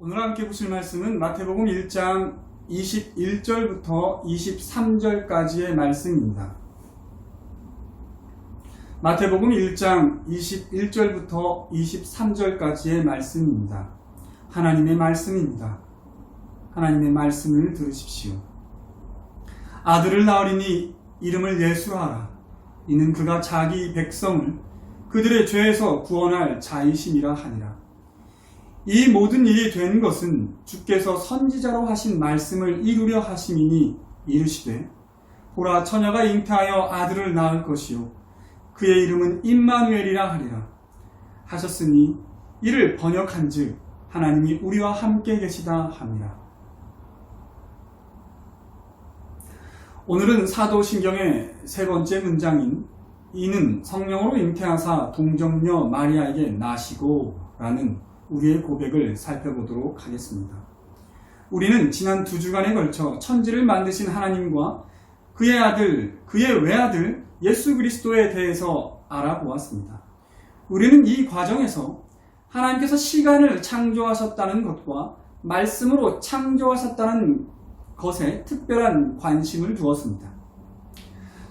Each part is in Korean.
오늘 함께 보실 말씀은 마태복음 1장 21절부터 23절까지의 말씀입니다. 마태복음 1장 21절부터 23절까지의 말씀입니다. 하나님의 말씀입니다. 하나님의 말씀을 들으십시오. 아들을 낳으리니 이름을 예수라 하라. 이는 그가 자기 백성을 그들의 죄에서 구원할 자이심이라 하니라. 이 모든 일이 된 것은 주께서 선지자로 하신 말씀을 이루려 하심이니 이르시되 보라 처녀가 잉태하여 아들을 낳을 것이요 그의 이름은 임마누엘이라 하리라. 하셨으니 이를 번역한즉 하나님이 우리와 함께 계시다 함이라. 오늘은 사도신경의 세 번째 문장인 이는 성령으로 잉태하사 동정녀 마리아에게 나시고 라는 우리의 고백을 살펴보도록 하겠습니다. 우리는 지난 두 주간에 걸쳐 천지를 만드신 하나님과 그의 아들, 그의 외아들 예수 그리스도에 대해서 알아보았습니다. 우리는 이 과정에서 하나님께서 시간을 창조하셨다는 것과 말씀으로 창조하셨다는 것에 특별한 관심을 두었습니다.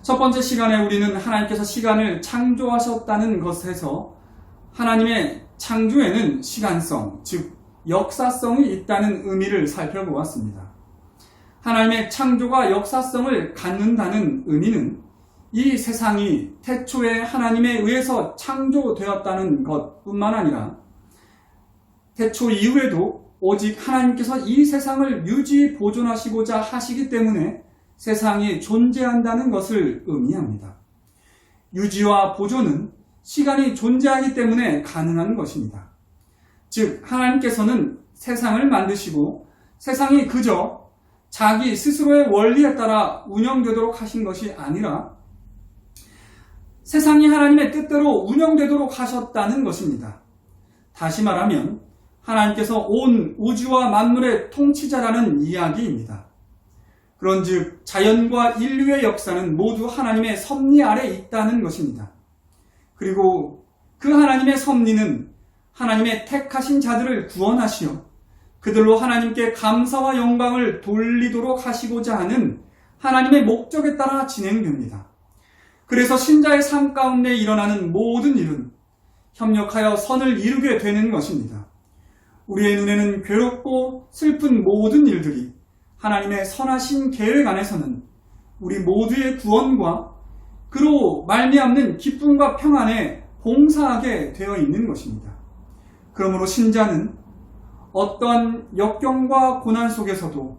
첫 번째 시간에 우리는 하나님께서 시간을 창조하셨다는 것에서 하나님의 창조에는 시간성, 즉 역사성이 있다는 의미를 살펴보았습니다. 하나님의 창조가 역사성을 갖는다는 의미는 이 세상이 태초에 하나님에 의해서 창조되었다는 것 뿐만 아니라 태초 이후에도 오직 하나님께서 이 세상을 유지 보존하시고자 하시기 때문에 세상이 존재한다는 것을 의미합니다. 유지와 보존은 시간이 존재하기 때문에 가능한 것입니다. 즉, 하나님께서는 세상을 만드시고 세상이 그저 자기 스스로의 원리에 따라 운영되도록 하신 것이 아니라 세상이 하나님의 뜻대로 운영되도록 하셨다는 것입니다. 다시 말하면 하나님께서 온 우주와 만물의 통치자라는 이야기입니다. 그런즉 자연과 인류의 역사는 모두 하나님의 섭리 아래 있다는 것입니다. 그리고 그 하나님의 섭리는 하나님의 택하신 자들을 구원하시어 그들로 하나님께 감사와 영광을 돌리도록 하시고자 하는 하나님의 목적에 따라 진행됩니다. 그래서 신자의 삶 가운데 일어나는 모든 일은 협력하여 선을 이루게 되는 것입니다. 우리의 눈에는 괴롭고 슬픈 모든 일들이 하나님의 선하신 계획 안에서는 우리 모두의 구원과 그로 말미암는 기쁨과 평안에 봉사하게 되어 있는 것입니다. 그러므로 신자는 어떤 역경과 고난 속에서도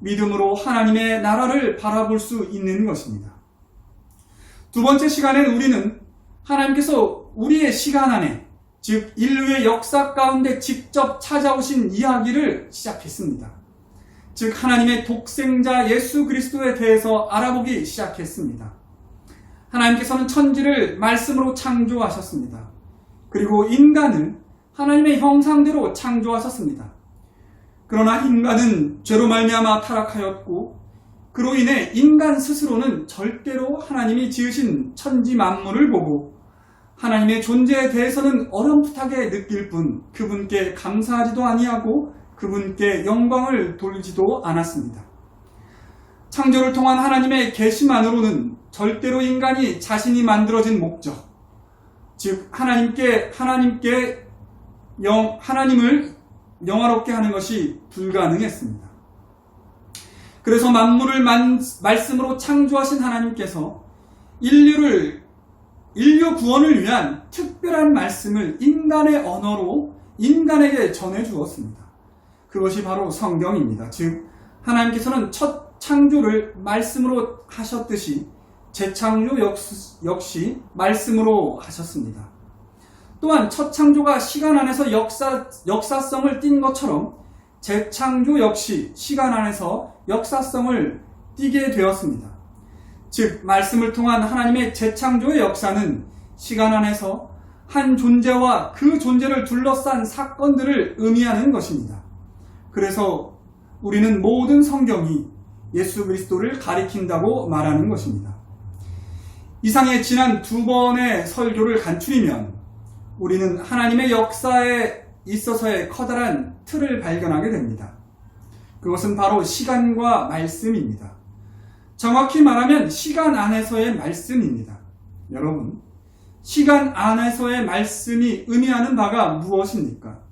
믿음으로 하나님의 나라를 바라볼 수 있는 것입니다. 두 번째 시간엔 우리는 하나님께서 우리의 시간 안에 즉 인류의 역사 가운데 직접 찾아오신 이야기를 시작했습니다. 즉 하나님의 독생자 예수 그리스도에 대해서 알아보기 시작했습니다. 하나님께서는 천지를 말씀으로 창조하셨습니다. 그리고 인간을 하나님의 형상대로 창조하셨습니다. 그러나 인간은 죄로 말미암아 타락하였고 그로 인해 인간 스스로는 절대로 하나님이 지으신 천지 만물을 보고 하나님의 존재에 대해서는 어렴풋하게 느낄 뿐 그분께 감사하지도 아니하고 그분께 영광을 돌지도 않았습니다. 창조를 통한 하나님의 계시만으로는 절대로 인간이 자신이 만들어진 목적, 즉 하나님께 하나님께 영 하나님을 영화롭게 하는 것이 불가능했습니다. 그래서 만물을 만, 말씀으로 창조하신 하나님께서 인류를 인류 구원을 위한 특별한 말씀을 인간의 언어로 인간에게 전해 주었습니다. 그것이 바로 성경입니다. 즉 하나님께서는 첫 창조를 말씀으로 하셨듯이 재창조 역시 말씀으로 하셨습니다. 또한 첫 창조가 시간 안에서 역사, 역사성을 띈 것처럼 재창조 역시 시간 안에서 역사성을 띠게 되었습니다. 즉, 말씀을 통한 하나님의 재창조의 역사는 시간 안에서 한 존재와 그 존재를 둘러싼 사건들을 의미하는 것입니다. 그래서 우리는 모든 성경이 예수 그리스도를 가리킨다고 말하는 것입니다. 이상의 지난 두 번의 설교를 간추리면 우리는 하나님의 역사의 있어서의 커다란 틀을 발견하게 됩니다. 그것은 바로 시간과 말씀입니다. 정확히 말하면 시간 안에서의 말씀입니다. 여러분, 시간 안에서의 말씀이 의미하는 바가 무엇입니까?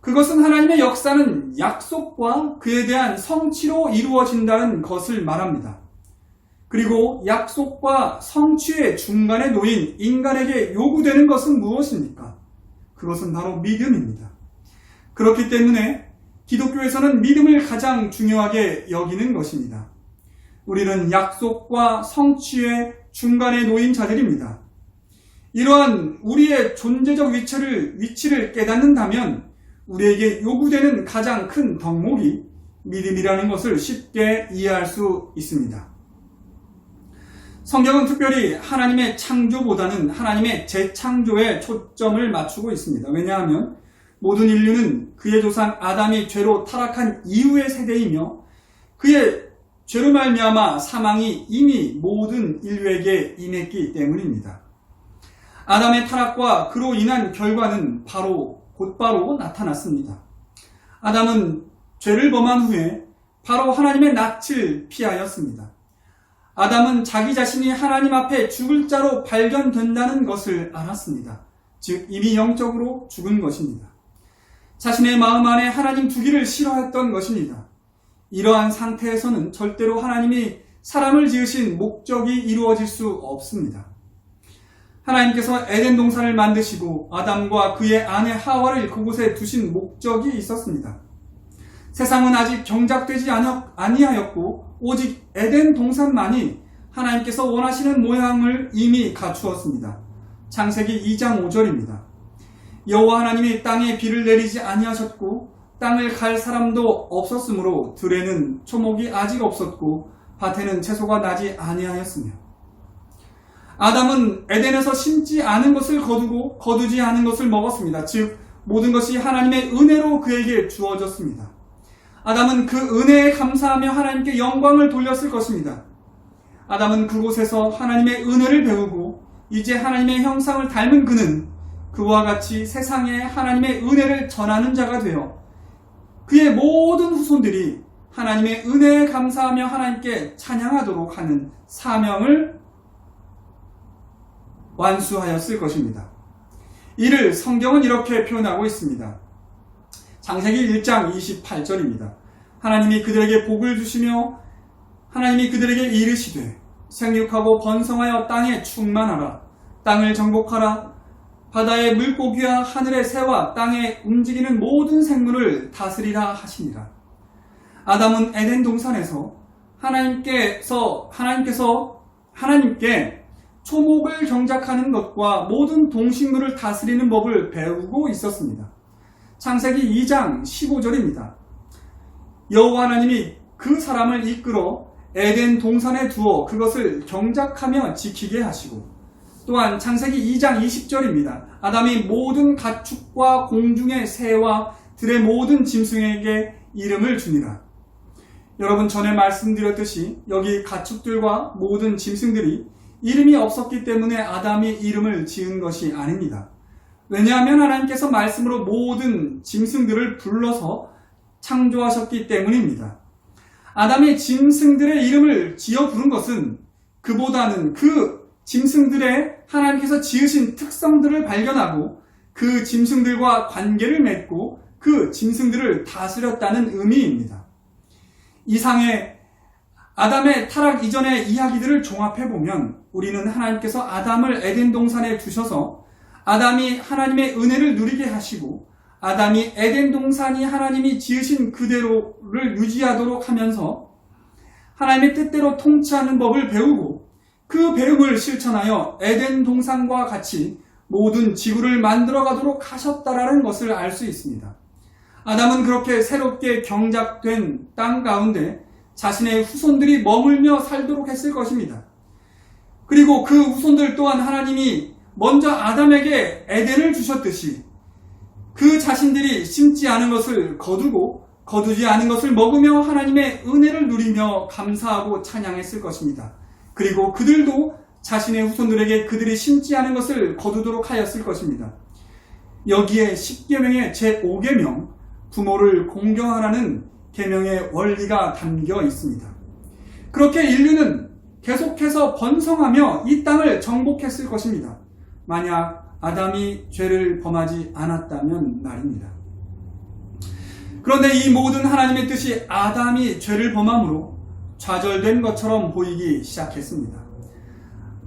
그것은 하나님의 역사는 약속과 그에 대한 성취로 이루어진다는 것을 말합니다. 그리고 약속과 성취의 중간에 놓인 인간에게 요구되는 것은 무엇입니까? 그것은 바로 믿음입니다. 그렇기 때문에 기독교에서는 믿음을 가장 중요하게 여기는 것입니다. 우리는 약속과 성취의 중간에 놓인 자들입니다. 이러한 우리의 존재적 위치를, 위치를 깨닫는다면 우리에게 요구되는 가장 큰 덕목이 믿음이라는 것을 쉽게 이해할 수 있습니다. 성경은 특별히 하나님의 창조보다는 하나님의 재창조에 초점을 맞추고 있습니다. 왜냐하면 모든 인류는 그의 조상 아담이 죄로 타락한 이후의 세대이며 그의 죄로 말미암아 사망이 이미 모든 인류에게 임했기 때문입니다. 아담의 타락과 그로 인한 결과는 바로 곧바로 나타났습니다. 아담은 죄를 범한 후에 바로 하나님의 낯을 피하였습니다. 아담은 자기 자신이 하나님 앞에 죽을 자로 발견된다는 것을 알았습니다. 즉, 이미 영적으로 죽은 것입니다. 자신의 마음 안에 하나님 두기를 싫어했던 것입니다. 이러한 상태에서는 절대로 하나님이 사람을 지으신 목적이 이루어질 수 없습니다. 하나님께서 에덴 동산을 만드시고 아담과 그의 아내 하와를 그곳에 두신 목적이 있었습니다. 세상은 아직 경작되지 아니하였고 오직 에덴 동산만이 하나님께서 원하시는 모양을 이미 갖추었습니다. 창세기 2장 5절입니다. 여호와 하나님이 땅에 비를 내리지 아니하셨고 땅을 갈 사람도 없었으므로 들에는 초목이 아직 없었고 밭에는 채소가 나지 아니하였으며 아담은 에덴에서 심지 않은 것을 거두고 거두지 않은 것을 먹었습니다. 즉 모든 것이 하나님의 은혜로 그에게 주어졌습니다. 아담은 그 은혜에 감사하며 하나님께 영광을 돌렸을 것입니다. 아담은 그곳에서 하나님의 은혜를 배우고 이제 하나님의 형상을 닮은 그는 그와 같이 세상에 하나님의 은혜를 전하는 자가 되어 그의 모든 후손들이 하나님의 은혜에 감사하며 하나님께 찬양하도록 하는 사명을 완수하였을 것입니다. 이를 성경은 이렇게 표현하고 있습니다. 장세기 1장 28절입니다. 하나님이 그들에게 복을 주시며 하나님이 그들에게 이르시되 생육하고 번성하여 땅에 충만하라 땅을 정복하라 바다의 물고기와 하늘의 새와 땅에 움직이는 모든 생물을 다스리라 하시니라. 아담은 에덴 동산에서 하나님께서 하나님께서 하나님께 초목을 경작하는 것과 모든 동식물을 다스리는 법을 배우고 있었습니다. 창세기 2장 15절입니다. 여호와 하나님이 그 사람을 이끌어 에덴 동산에 두어 그것을 경작하며 지키게 하시고 또한 창세기 2장 20절입니다. 아담이 모든 가축과 공중의 새와 들의 모든 짐승에게 이름을 주니라. 여러분 전에 말씀드렸듯이 여기 가축들과 모든 짐승들이 이름이 없었기 때문에 아담이 이름을 지은 것이 아닙니다. 왜냐하면 하나님께서 말씀으로 모든 짐승들을 불러서 창조하셨기 때문입니다. 아담의 짐승들의 이름을 지어 부른 것은 그보다는 그 짐승들의 하나님께서 지으신 특성들을 발견하고 그 짐승들과 관계를 맺고 그 짐승들을 다스렸다는 의미입니다. 이상의 아담의 타락 이전의 이야기들을 종합해 보면 우리는 하나님께서 아담을 에덴 동산에 두셔서 아담이 하나님의 은혜를 누리게 하시고 아담이 에덴 동산이 하나님이 지으신 그대로를 유지하도록 하면서 하나님의 뜻대로 통치하는 법을 배우고 그 배움을 실천하여 에덴 동산과 같이 모든 지구를 만들어 가도록 하셨다라는 것을 알 수 있습니다. 아담은 그렇게 새롭게 경작된 땅 가운데 자신의 후손들이 머물며 살도록 했을 것입니다. 그리고 그 후손들 또한 하나님이 먼저 아담에게 에덴을 주셨듯이 그 자신들이 심지 않은 것을 거두고 거두지 않은 것을 먹으며 하나님의 은혜를 누리며 감사하고 찬양했을 것입니다. 그리고 그들도 자신의 후손들에게 그들이 심지 않은 것을 거두도록 하였을 것입니다. 여기에 10계명의 제5계명 부모를 공경하라는 계명의 원리가 담겨 있습니다. 그렇게 인류는 계속해서 번성하며 이 땅을 정복했을 것입니다. 만약 아담이 죄를 범하지 않았다면 말입니다. 그런데 이 모든 하나님의 뜻이 아담이 죄를 범함으로 좌절된 것처럼 보이기 시작했습니다.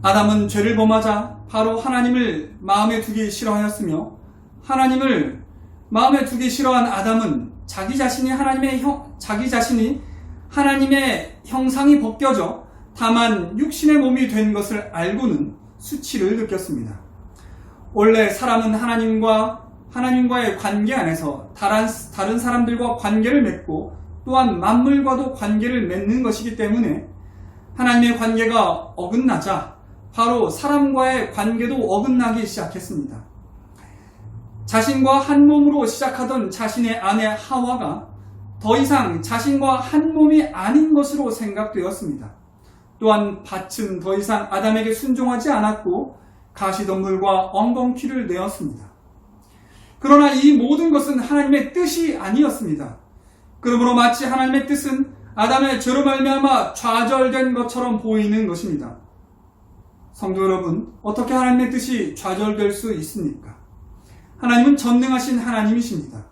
아담은 죄를 범하자 바로 하나님을 마음에 두기 싫어하였으며 하나님을 마음에 두기 싫어한 아담은 자기 자신이 하나님의 형, 자기 자신이 하나님의 형상이 벗겨져 다만 육신의 몸이 된 것을 알고는 수치를 느꼈습니다. 원래 사람은 하나님과 하나님과의 관계 안에서 다른, 다른 사람들과 관계를 맺고 또한 만물과도 관계를 맺는 것이기 때문에 하나님의 관계가 어긋나자 바로 사람과의 관계도 어긋나기 시작했습니다. 자신과 한 몸으로 시작하던 자신의 아내 하와가 더 이상 자신과 한 몸이 아닌 것으로 생각되었습니다. 또한 밭은 더 이상 아담에게 순종하지 않았고 가시덤불과 엉겅퀴를 내었습니다. 그러나 이 모든 것은 하나님의 뜻이 아니었습니다. 그러므로 마치 하나님의 뜻은 아담의 죄로 말미암아 좌절된 것처럼 보이는 것입니다. 성도 여러분, 어떻게 하나님의 뜻이 좌절될 수 있습니까? 하나님은 전능하신 하나님이십니다.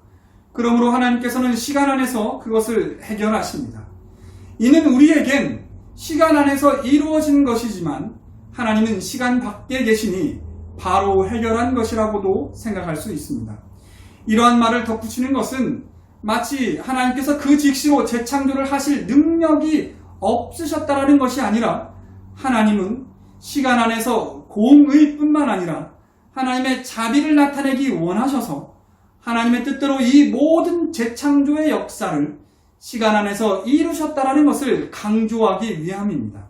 그러므로 하나님께서는 시간 안에서 그것을 해결하십니다. 이는 우리에겐 시간 안에서 이루어진 것이지만 하나님은 시간 밖에 계시니 바로 해결한 것이라고도 생각할 수 있습니다. 이러한 말을 덧붙이는 것은 마치 하나님께서 그 직시로 재창조를 하실 능력이 없으셨다라는 것이 아니라 하나님은 시간 안에서 공의 뿐만 아니라 하나님의 자비를 나타내기 원하셔서 하나님의 뜻대로 이 모든 재창조의 역사를 시간 안에서 이루셨다라는 것을 강조하기 위함입니다.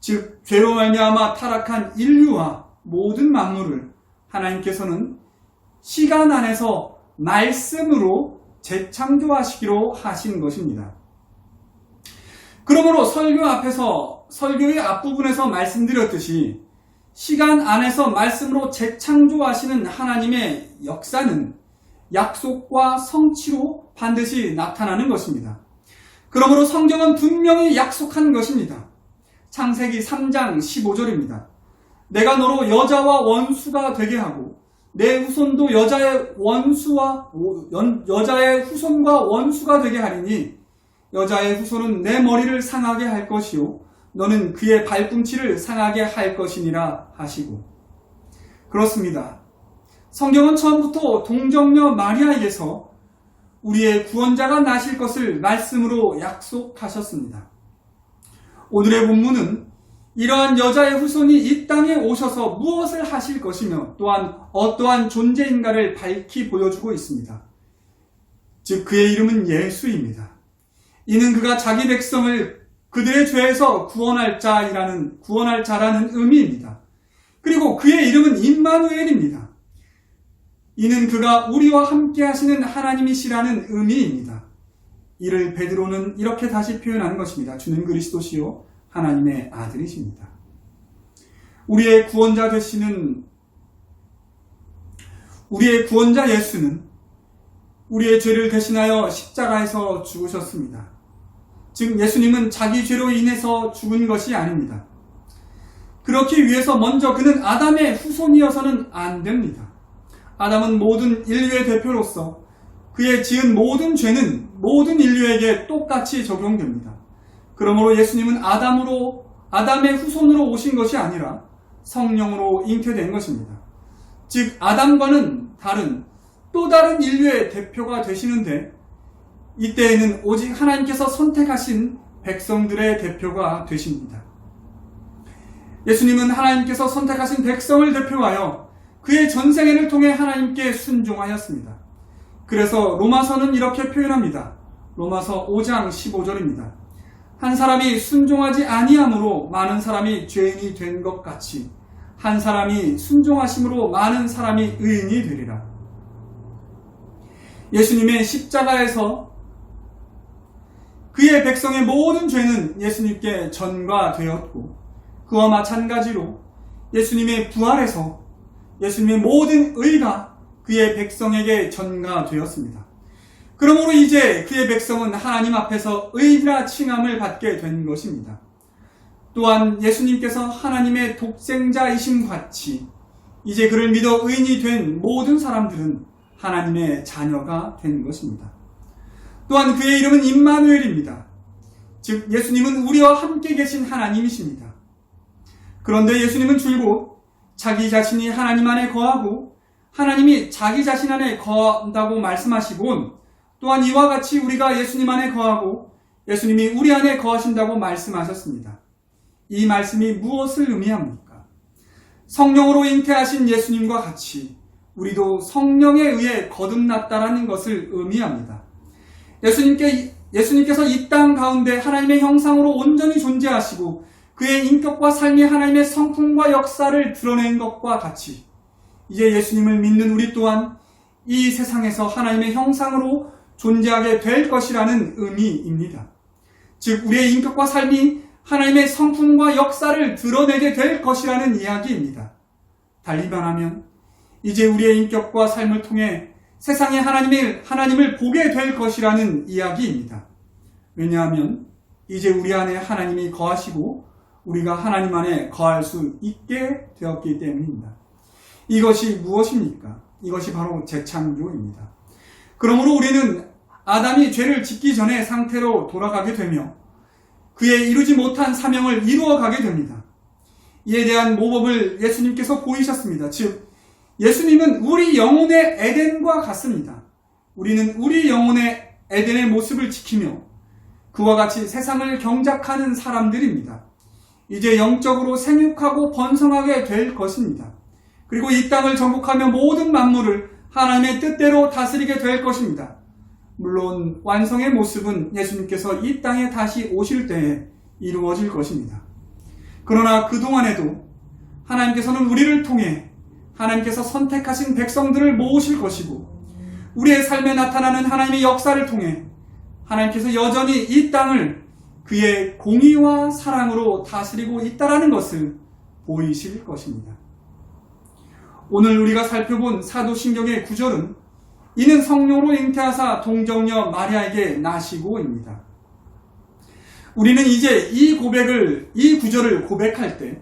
즉 죄로 말미암아 타락한 인류와 모든 만물을 하나님께서는 시간 안에서 말씀으로 재창조하시기로 하신 것입니다. 그러므로 설교 앞에서 설교의 앞부분에서 말씀드렸듯이 시간 안에서 말씀으로 재창조하시는 하나님의 역사는 약속과 성취로 반드시 나타나는 것입니다. 그러므로 성경은 분명히 약속한 것입니다. 창세기 3장 15절입니다. 내가 너로 여자와 원수가 되게 하고 내 후손도 여자의 원수와 여자의 후손과 원수가 되게 하리니 여자의 후손은 내 머리를 상하게 할 것이요 너는 그의 발꿈치를 상하게 할 것이니라 하시고 그렇습니다. 성경은 처음부터 동정녀 마리아에게서 우리의 구원자가 나실 것을 말씀으로 약속하셨습니다. 오늘의 본문은 이러한 여자의 후손이 이 땅에 오셔서 무엇을 하실 것이며 또한 어떠한 존재인가를 밝히 보여주고 있습니다. 즉 그의 이름은 예수입니다. 이는 그가 자기 백성을 그들의 죄에서 구원할 자이라는 구원할 자라는 의미입니다. 그리고 그의 이름은 임마누엘입니다. 이는 그가 우리와 함께 하시는 하나님이시라는 의미입니다. 이를 베드로는 이렇게 다시 표현하는 것입니다. 주는 그리스도시요 하나님의 아들이십니다. 우리의 구원자 되시는 우리의 구원자 예수는 우리의 죄를 대신하여 십자가에서 죽으셨습니다. 즉 예수님은 자기 죄로 인해서 죽은 것이 아닙니다. 그렇기 위해서 먼저 그는 아담의 후손이어서는 안 됩니다. 아담은 모든 인류의 대표로서 그의 지은 모든 죄는 모든 인류에게 똑같이 적용됩니다. 그러므로 예수님은 아담으로 아담의 후손으로 오신 것이 아니라 성령으로 잉태된 것입니다. 즉 아담과는 다른 또 다른 인류의 대표가 되시는데 이때에는 오직 하나님께서 선택하신 백성들의 대표가 되십니다. 예수님은 하나님께서 선택하신 백성을 대표하여 그의 전생애를 통해 하나님께 순종하였습니다. 그래서 로마서는 이렇게 표현합니다. 로마서 5장 15절입니다. 한 사람이 순종하지 아니함으로 많은 사람이 죄인이 된 것 같이 한 사람이 순종하심으로 많은 사람이 의인이 되리라. 예수님의 십자가에서 그의 백성의 모든 죄는 예수님께 전가되었고 그와 마찬가지로 예수님의 부활에서 예수님의 모든 의가 그의 백성에게 전가되었습니다. 그러므로 이제 그의 백성은 하나님 앞에서 의인이라 칭함을 받게 된 것입니다. 또한 예수님께서 하나님의 독생자이심 같이 이제 그를 믿어 의인이 된 모든 사람들은 하나님의 자녀가 된 것입니다. 또한 그의 이름은 임마누엘입니다. 즉 예수님은 우리와 함께 계신 하나님이십니다. 그런데 예수님은 줄곧 자기 자신이 하나님 안에 거하고 하나님이 자기 자신 안에 거한다고 말씀하시곤 또한 이와 같이 우리가 예수님 안에 거하고 예수님이 우리 안에 거하신다고 말씀하셨습니다. 이 말씀이 무엇을 의미합니까? 성령으로 잉태하신 예수님과 같이 우리도 성령에 의해 거듭났다라는 것을 의미합니다. 예수님께, 예수님께서 이 땅 가운데 하나님의 형상으로 온전히 존재하시고 그의 인격과 삶이 하나님의 성품과 역사를 드러낸 것과 같이 이제 예수님을 믿는 우리 또한 이 세상에서 하나님의 형상으로 존재하게 될 것이라는 의미입니다. 즉, 우리의 인격과 삶이 하나님의 성품과 역사를 드러내게 될 것이라는 이야기입니다. 달리 말하면, 이제 우리의 인격과 삶을 통해 세상에 하나님을, 하나님을 보게 될 것이라는 이야기입니다. 왜냐하면, 이제 우리 안에 하나님이 거하시고, 우리가 하나님 안에 거할 수 있게 되었기 때문입니다. 이것이 무엇입니까? 이것이 바로 재창조입니다. 그러므로 우리는 아담이 죄를 짓기 전의 상태로 돌아가게 되며 그의 이루지 못한 사명을 이루어 가게 됩니다. 이에 대한 모범을 예수님께서 보이셨습니다. 즉, 예수님은 우리 영혼의 에덴과 같습니다. 우리는 우리 영혼의 에덴의 모습을 지키며 그와 같이 세상을 경작하는 사람들입니다. 이제 영적으로 생육하고 번성하게 될 것입니다. 그리고 이 땅을 정복하며 모든 만물을 하나님의 뜻대로 다스리게 될 것입니다. 물론 완성의 모습은 예수님께서 이 땅에 다시 오실 때에 이루어질 것입니다. 그러나 그동안에도 하나님께서는 우리를 통해 하나님께서 선택하신 백성들을 모으실 것이고 우리의 삶에 나타나는 하나님의 역사를 통해 하나님께서 여전히 이 땅을 그의 공의와 사랑으로 다스리고 있다라는 것을 보이실 것입니다. 오늘 우리가 살펴본 사도신경의 구절은 이는 성령으로 잉태하사 동정녀 마리아에게 나시고입니다. 우리는 이제 이 고백을, 이 구절을 고백할 때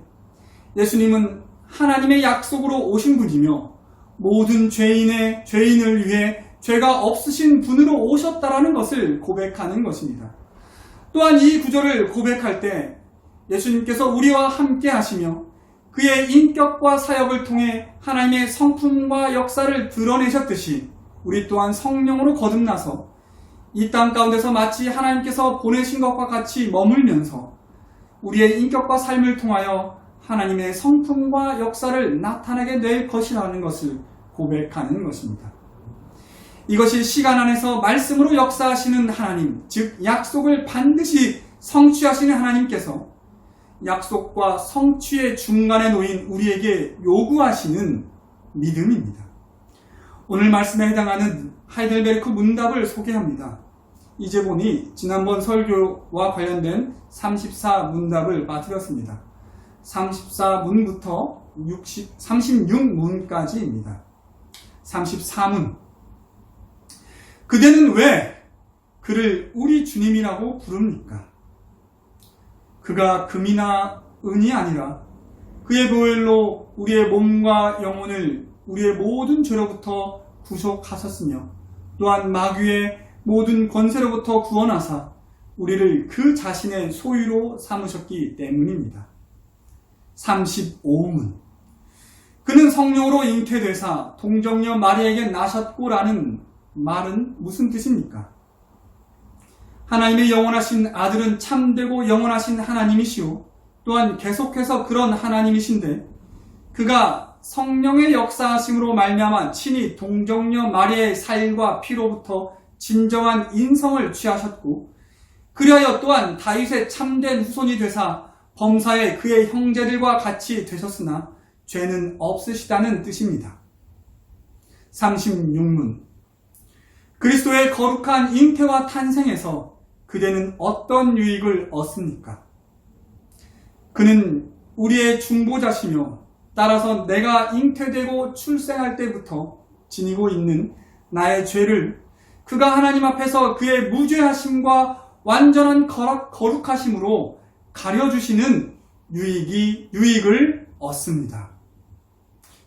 예수님은 하나님의 약속으로 오신 분이며 모든 죄인의 죄인을 위해 죄가 없으신 분으로 오셨다라는 것을 고백하는 것입니다. 또한 이 구절을 고백할 때 예수님께서 우리와 함께 하시며 그의 인격과 사역을 통해 하나님의 성품과 역사를 드러내셨듯이 우리 또한 성령으로 거듭나서 이 땅 가운데서 마치 하나님께서 보내신 것과 같이 머물면서 우리의 인격과 삶을 통하여 하나님의 성품과 역사를 나타내게 될 것이라는 것을 고백하는 것입니다. 이것이 시간 안에서 말씀으로 역사하시는 하나님, 즉 약속을 반드시 성취하시는 하나님께서 약속과 성취의 중간에 놓인 우리에게 요구하시는 믿음입니다. 오늘 말씀에 해당하는 하이델베르크 문답을 소개합니다. 이제 보니 지난번 설교와 관련된 34 문답을 빠뜨렸습니다. 34문부터 60, 36문까지입니다. 34문. 그대는 왜 그를 우리 주님이라고 부릅니까? 그가 금이나 은이 아니라 그의 보혈로 우리의 몸과 영혼을 우리의 모든 죄로부터 구속하셨으며 또한 마귀의 모든 권세로부터 구원하사 우리를 그 자신의 소유로 삼으셨기 때문입니다. 35문 그는 성령으로 잉태되사 동정녀 마리에게 나셨고라는 말은 무슨 뜻입니까? 하나님의 영원하신 아들은 참되고 영원하신 하나님이시오. 또한 계속해서 그런 하나님이신데 그가 성령의 역사하심으로 말미암아 친히 동정녀 마리아의 살과 피로부터 진정한 인성을 취하셨고 그리하여 또한 다윗의 참된 후손이 되사 범사에 그의 형제들과 같이 되셨으나 죄는 없으시다는 뜻입니다. 36문 그리스도의 거룩한 잉태와 탄생에서 그대는 어떤 유익을 얻습니까? 그는 우리의 중보자시며 따라서 내가 잉태되고 출생할 때부터 지니고 있는 나의 죄를 그가 하나님 앞에서 그의 무죄하심과 완전한 거룩, 거룩하심으로 가려주시는 유익이, 유익을 얻습니다.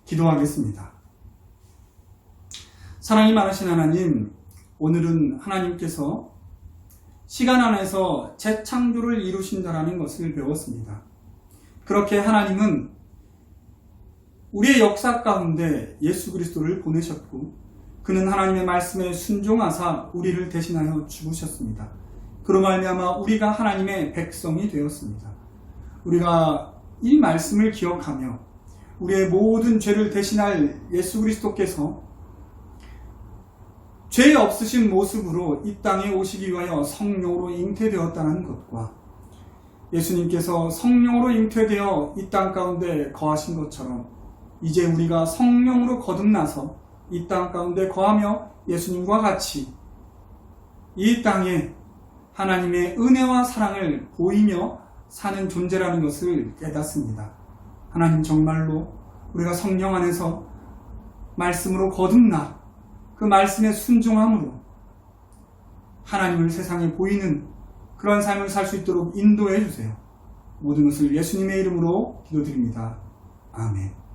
기도하겠습니다. 사랑이 많으신 하나님, 오늘은 하나님께서 시간 안에서 재창조를 이루신다라는 것을 배웠습니다. 그렇게 하나님은 우리의 역사 가운데 예수 그리스도를 보내셨고 그는 하나님의 말씀에 순종하사 우리를 대신하여 죽으셨습니다. 그로 말미암아 우리가 하나님의 백성이 되었습니다. 우리가 이 말씀을 기억하며 우리의 모든 죄를 대신할 예수 그리스도께서 죄 없으신 모습으로 이 땅에 오시기 위하여 성령으로 잉태되었다는 것과 예수님께서 성령으로 잉태되어 이 땅 가운데 거하신 것처럼 이제 우리가 성령으로 거듭나서 이 땅 가운데 거하며 예수님과 같이 이 땅에 하나님의 은혜와 사랑을 보이며 사는 존재라는 것을 깨닫습니다. 하나님 정말로 우리가 성령 안에서 말씀으로 거듭나 그 말씀에 순종함으로 하나님을 세상에 보이는 그런 삶을 살 수 있도록 인도해 주세요. 모든 것을 예수님의 이름으로 기도드립니다. 아멘.